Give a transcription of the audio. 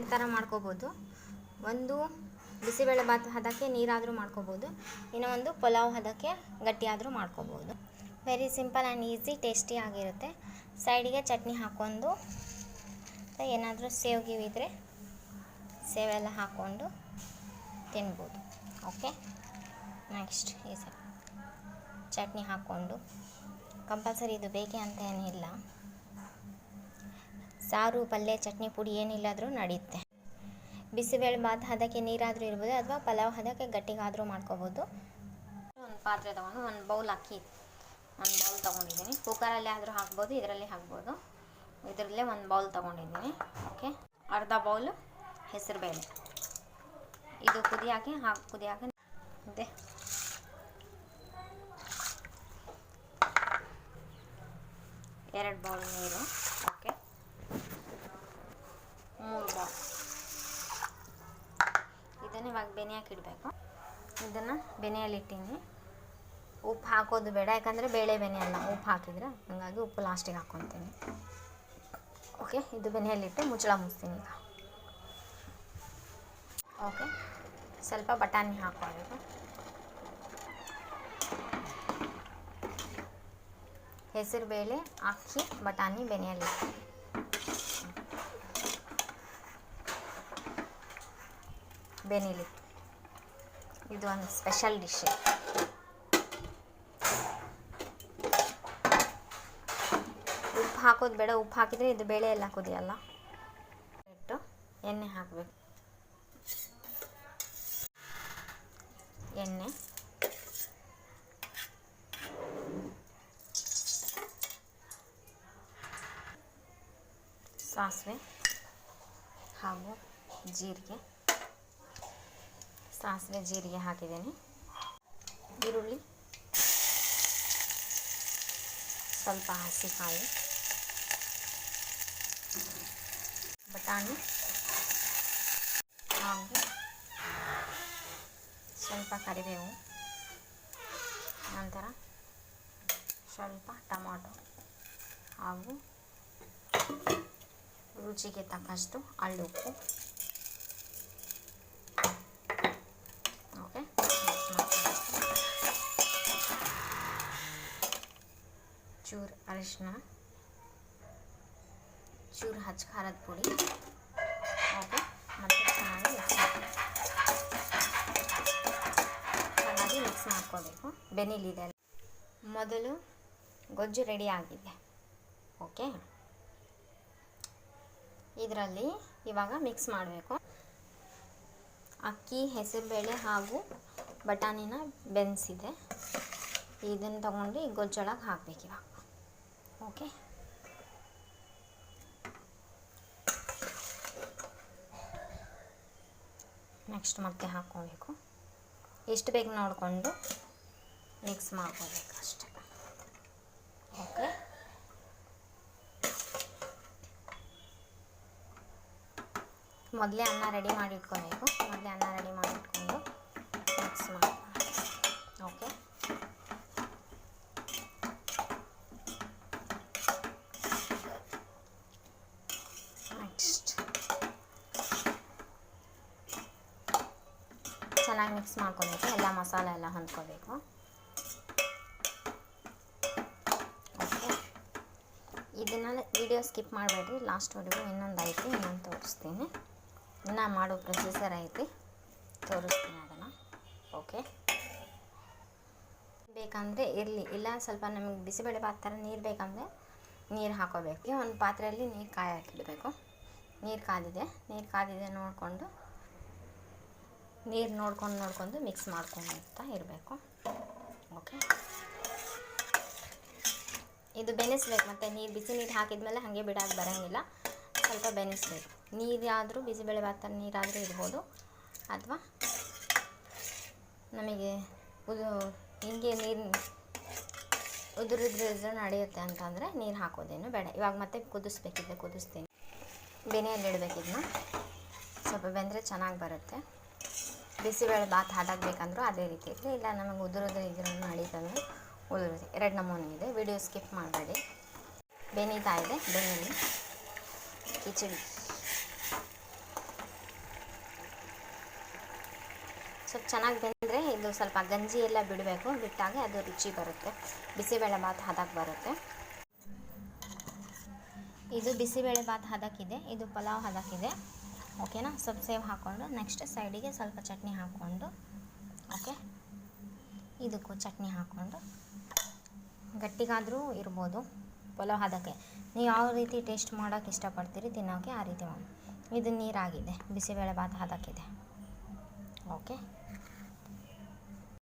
ಎರಡು ಥರ ಮಾಡ್ಕೋಬೋದು. ಒಂದು ಬಿಸಿಬೇಳೆ ಭಾತ್ ಹದಕ್ಕೆ ನೀರಾದರೂ ಮಾಡ್ಕೋಬೋದು. ಇನ್ನು ಒಂದು ಪಲಾವ್ ಹದಕ್ಕೆ ಗಟ್ಟಿಯಾದರೂ ಮಾಡ್ಕೋಬೋದು. Very simple and easy tasty ಆಗಿರುತ್ತೆ. ಸೈಡಿಗೆ ಚಟ್ನಿ ಹಾಕ್ಕೊಂಡು ಏನಾದರೂ ಸೇವ್ ಗಿವಿದ್ರೆ ಸೇವೆಲ್ಲ ಹಾಕ್ಕೊಂಡು ತಿನ್ಬೋದು. ಓಕೆ ನೆಕ್ಸ್ಟ್ ಈ ಸರ್. ಚಟ್ನಿ ಹಾಕ್ಕೊಂಡು. ಕಂಪಲ್ಸರಿ ಇದು ಬೇಕೇ ಅಂತ ಏನಿಲ್ಲ. ಸಾರು, ಪಲ್ಯ, ಚಟ್ನಿ, ಪುಡಿ ಏನಿಲ್ಲಾದರೂ ನಡೆಯುತ್ತೆ ಬಿಸಿಬೇಳೆ ಬಾತ್, ಹದಕ್ಕೆ ನೀರಾದರೂ ಇರ್ಬೋದು ಅಥವಾ ಪಲಾವ್ ಹದಕ್ಕೆ ಗಟ್ಟಿಗಾದರೂ ಮಾಡ್ಕೋಬೋದು. ಒಂದು ಪಾತ್ರೆ ತೊಗೊಂಡು ಒಂದು ಬೌಲ್ ಅಕ್ಕಿ, ಒಂದು ಬೌಲ್ ತೊಗೊಂಡಿದ್ದೀನಿ. ಕುಕ್ಕರಲ್ಲಿ ಆದರೂ ಹಾಕ್ಬೋದು, ಇದರಲ್ಲಿ ಹಾಕ್ಬೋದು. ಇದರಲ್ಲೇ ಒಂದು ಬೌಲ್ ತೊಗೊಂಡಿದ್ದೀನಿ. ಓಕೆ? ಅರ್ಧ ಬೌಲು ಹೆಸರುಬೇಳೆ. ಇದು ಕುದಿ ಹಾಕಿ ಕುದಿಯಾಕೆ ಇದೆ ಎರಡು ಬೌಲ್ ನೀರು ಓಕೆ ಮೂರು ಬೌಲ್ ಇದನ್ನು ಇವಾಗ ಬೆನೆಯಕ್ಕೆ ಇಡಬೇಕು ಇದನ್ನು ಬೆನೆಯಲ್ಲಿ ಇಟ್ಟೀನಿ. ಉಪ್ಪು ಹಾಕೋದು ಬೇಡ, ಯಾಕಂದರೆ ಬೇಳೆ ಬೆನೆ ಅಲ್ಲ, ಉಪ್ಪು ಹಾಕಿದ್ರೆ ಹಾಗಾಗಿ ಉಪ್ಪು ಲಾಸ್ಟಿಗೆ ಹಾಕ್ಕೊತೀನಿ ಓಕೆ ಇದು ಬೆನೆಯಲ್ಲಿಟ್ಟು ಮುಚ್ಚಳ ಮುಚ್ತೀನಿ ಈಗ. ಓಕೆ ಸ್ವಲ್ಪ ಬಟಾಣಿ ಹಾಕೋಬೇಕು ಹೆಸರು ಬೇಳೆ, ಅಕ್ಕಿ, ಬಟಾಣಿ ಬೆನೆಯಲ್ಲಿ ಬೆನಿಲಿ. ಇದು ಒಂದು ಸ್ಪೆಷಲ್ ಡಿಶ್ ಉಪ್ಪು ಹಾಕೋದು ಬೇಡ, ಉಪ್ಪು ಹಾಕಿದರೆ ಇದು ಬೇಳೆ ಎಲ್ಲ ಕುದಿಯಲ್ಲ ಇಟ್ಟು ಎಣ್ಣೆ ಹಾಕಬೇಕು. ಎಣ್ಣೆ. ಸಾಸಿವೆ ಹಾಗೂ ಜೀರಿಗೆ. ಸಾಸಿವೆ ಜೀರಿಗೆ ಹಾಕಿದ್ದೀನಿ. ಈರುಳ್ಳಿ. ಸ್ವಲ್ಪ ಹಸಿಕಾಯಿ. ಬಟಾಣಿ. ಹಾಗೂ ಸ್ವಲ್ಪ ಕರಿಬೇವು. ನಂತರ ಸ್ವಲ್ಪ ಟೊಮಾಟೊ. ಹಾಗೂ ರುಚಿಗೆ ತಕ್ಕಷ್ಟು ಹಳ್ಳುಪ್ಪು ಚೂರು ಅರಿಶಿನ ಚೂರು ಹಚ್ಚ ಖಾರದ ಪುಡಿ ಹಾಗೆ ಮತ್ತೆ ಚೆನ್ನಾಗಿ ಮಿಕ್ಸ್ ಚೆನ್ನಾಗಿ ಮಿಕ್ಸ್ ಮಾಡ್ಕೋಬೇಕು ಬೆನಿಲಿದೆ ಮೊದಲು ಗೊಜ್ಜು ರೆಡಿ ಆಗಿದೆ ಓಕೆ ಇದರಲ್ಲಿ ಇವಾಗ ಮಿಕ್ಸ್ ಮಾಡಬೇಕು। ಅಕ್ಕಿ, ಹೆಸರುಬೇಳೆ ಹಾಗೂ ಬಟಾಣಿನ ಬೆನ್ಸಿದೆ ಇದನ್ನು ತೊಗೊಂಡು ಈ ಗೊಜ್ಜೊಳಗೆ ಹಾಕಬೇಕು ಇವಾಗ ಓಕೆ ನೆಕ್ಸ್ಟ್ ಮತ್ತೆ ಹಾಕ್ಕೋಬೇಕು. ಎಷ್ಟು ಬೇಕು ನೋಡಿಕೊಂಡು ಮಿಕ್ಸ್ ಮಾಡ್ಕೋಬೇಕು ಅಷ್ಟೆ. ಓಕೆ ಮೊದಲೇ ಅನ್ನ ರೆಡಿ ಮಾಡಿ ಇಟ್ಕೋಬೇಕು ಮೊದಲೇ ಅನ್ನ ರೆಡಿ ಮಾಡಿ ಇಟ್ಕೊಂಡು ಮಿಕ್ಸ್ ಮಾಡ್ಕೊಬೇಕು. ಓಕೆ ನೆಕ್ಸ್ಟ್ ಚೆನ್ನಾಗಿ ಮಿಕ್ಸ್ ಮಾಡ್ಕೋಬೇಕು. ಎಲ್ಲ ಮಸಾಲೆ ಎಲ್ಲ ಹೊಂದ್ಕೋಬೇಕು. ಓಕೆ ಇದನ್ನೆಲ್ಲ ವಿಡಿಯೋ ಸ್ಕಿಪ್ ಮಾಡಬೇಡ್ರಿ. ಲಾಸ್ಟ್ವರೆಗೂ ಇನ್ನೊಂದು ಐತಿ ಇನ್ನೊಂದು ತೋರಿಸ್ತೀನಿ. ಇನ್ನು ಮಾಡೋ ಪ್ರೊಸೆಸರ್ ಐತಿ. ತೋರಿಸ್ತೀನಿ ಅದನ್ನು. ಓಕೆ ಬೇಕಂದರೆ ಇರಲಿ. ಇಲ್ಲ ಸ್ವಲ್ಪ ನಮಗೆ ಬಿಸಿಬೇಳೆ ಬಾತ್ ಥರ ನೀರು ಬೇಕಂದರೆ ನೀರು ಹಾಕೋಬೇಕು. ಒಂದು ಪಾತ್ರೆಯಲ್ಲಿ ನೀರು ಕಾಯಿ ಹಾಕಿಡಬೇಕು ನೀರು ಕಾದಿದೆ. ನೀರು ಕಾದಿದೆ ನೋಡಿಕೊಂಡು ನೀರು ನೋಡ್ಕೊಂಡು ನೋಡ್ಕೊಂಡು ಮಿಕ್ಸ್ ಮಾಡ್ಕೊಂಡ್ತಾ ಇರಬೇಕು. ಓಕೆ ಇದು ಬೆನೆಸ್ಬೇಕು. ಮತ್ತು ನೀರು ಬಿಸಿ ನೀರು ಹಾಕಿದ್ಮೇಲೆ ಹಾಗೆ ಬಿಡೋಕೆ ಬರೋಂಗಿಲ್ಲ. ಸ್ವಲ್ಪ ಬೆನೆಸ್ಬೇಕು. ನೀರಾದರೂ ಬಿಸಿಬೇಳೆ ಭಾತ ನೀರಾದರೂ ಇರ್ಬೋದು. ಅಥವಾ ನಮಗೆ ಉದು ಹಿಂಗೆ ನೀರು ಉದುರಿದ್ರೆ ನಡೆಯುತ್ತೆ ಅಂತಂದರೆ ನೀರು ಹಾಕೋದೇನು ಬೇಡ. ಇವಾಗ ಮತ್ತೆ ಕುದಿಸ್ಬೇಕಿದೆ, ಕುದಿಸ್ತೀನಿ. ಬೆನೆಯಲ್ಲಿ ಇಡಬೇಕಿದ್ನ. ಸ್ವಲ್ಪ ಬೆಂದರೆ ಚೆನ್ನಾಗಿ ಬರುತ್ತೆ. ಬಿಸಿಬೇಳೆ ಬಾತ್ ಹಾಡಾಗಬೇಕಂದ್ರೂ ಅದೇ ರೀತಿ ಇರಲಿ. ಇಲ್ಲ, ನಮಗೆ ಉದುರೋದು ಇದ್ರೂ ನಡೀತಂದ್ರೆ ಉದುರುತ್ತೆ ಎರಡು ನಮೂನೆ ಇದೆ. ವಿಡಿಯೋ ಸ್ಕಿಪ್ ಮಾಡಬೇಡಿ. ಬೆನೀತಾ ಇದೆ. ಬೆನ್ನಿ ಕಿಚಡಿ. ಸ್ವಲ್ಪ ಚೆನ್ನಾಗಿ ಬೆಂದರೆ ಇದು ಸ್ವಲ್ಪ ಗಂಜಿ ಎಲ್ಲ ಬಿಡಬೇಕು. ಬಿಟ್ಟಾಗ ಅದು ರುಚಿ ಬರುತ್ತೆ. ಬಿಸಿಬೇಳೆ ಬಾತ್ ಹದಕ್ಕೆ ಬರುತ್ತೆ. ಇದು ಬಿಸಿಬೇಳೆ ಬಾತ್ ಹದಕ್ಕಿದೆ ಇದು. ಪಲಾವ್ ಹದಕ್ಕಿದೆ ಓಕೆನಾ ಸ್ವಲ್ಪ ಸೇವ್ ಹಾಕ್ಕೊಂಡು ನೆಕ್ಸ್ಟ್ ಸೈಡಿಗೆ ಸ್ವಲ್ಪ ಚಟ್ನಿ ಹಾಕ್ಕೊಂಡು ಓಕೆ ಇದಕ್ಕೂ ಚಟ್ನಿ ಹಾಕ್ಕೊಂಡು ಗಟ್ಟಿಗಾದರೂ ಇರ್ಬೋದು ಪಲಾವ್ ಹದಕ್ಕೆ ನೀವು ಯಾವ ರೀತಿ ಟೇಸ್ಟ್ ಮಾಡೋಕ್ಕೆ ಇಷ್ಟಪಡ್ತೀರಿ ತಿನ್ನೋಕ್ಕೆ ಆ ರೀತಿ ಮಾಡಿ. ಇದು ನೀರಾಗಿದೆ ಬಿಸಿಬೇಳೆ ಭಾತ್ ಹದಕ್ಕಿದೆ. ಓಕೆ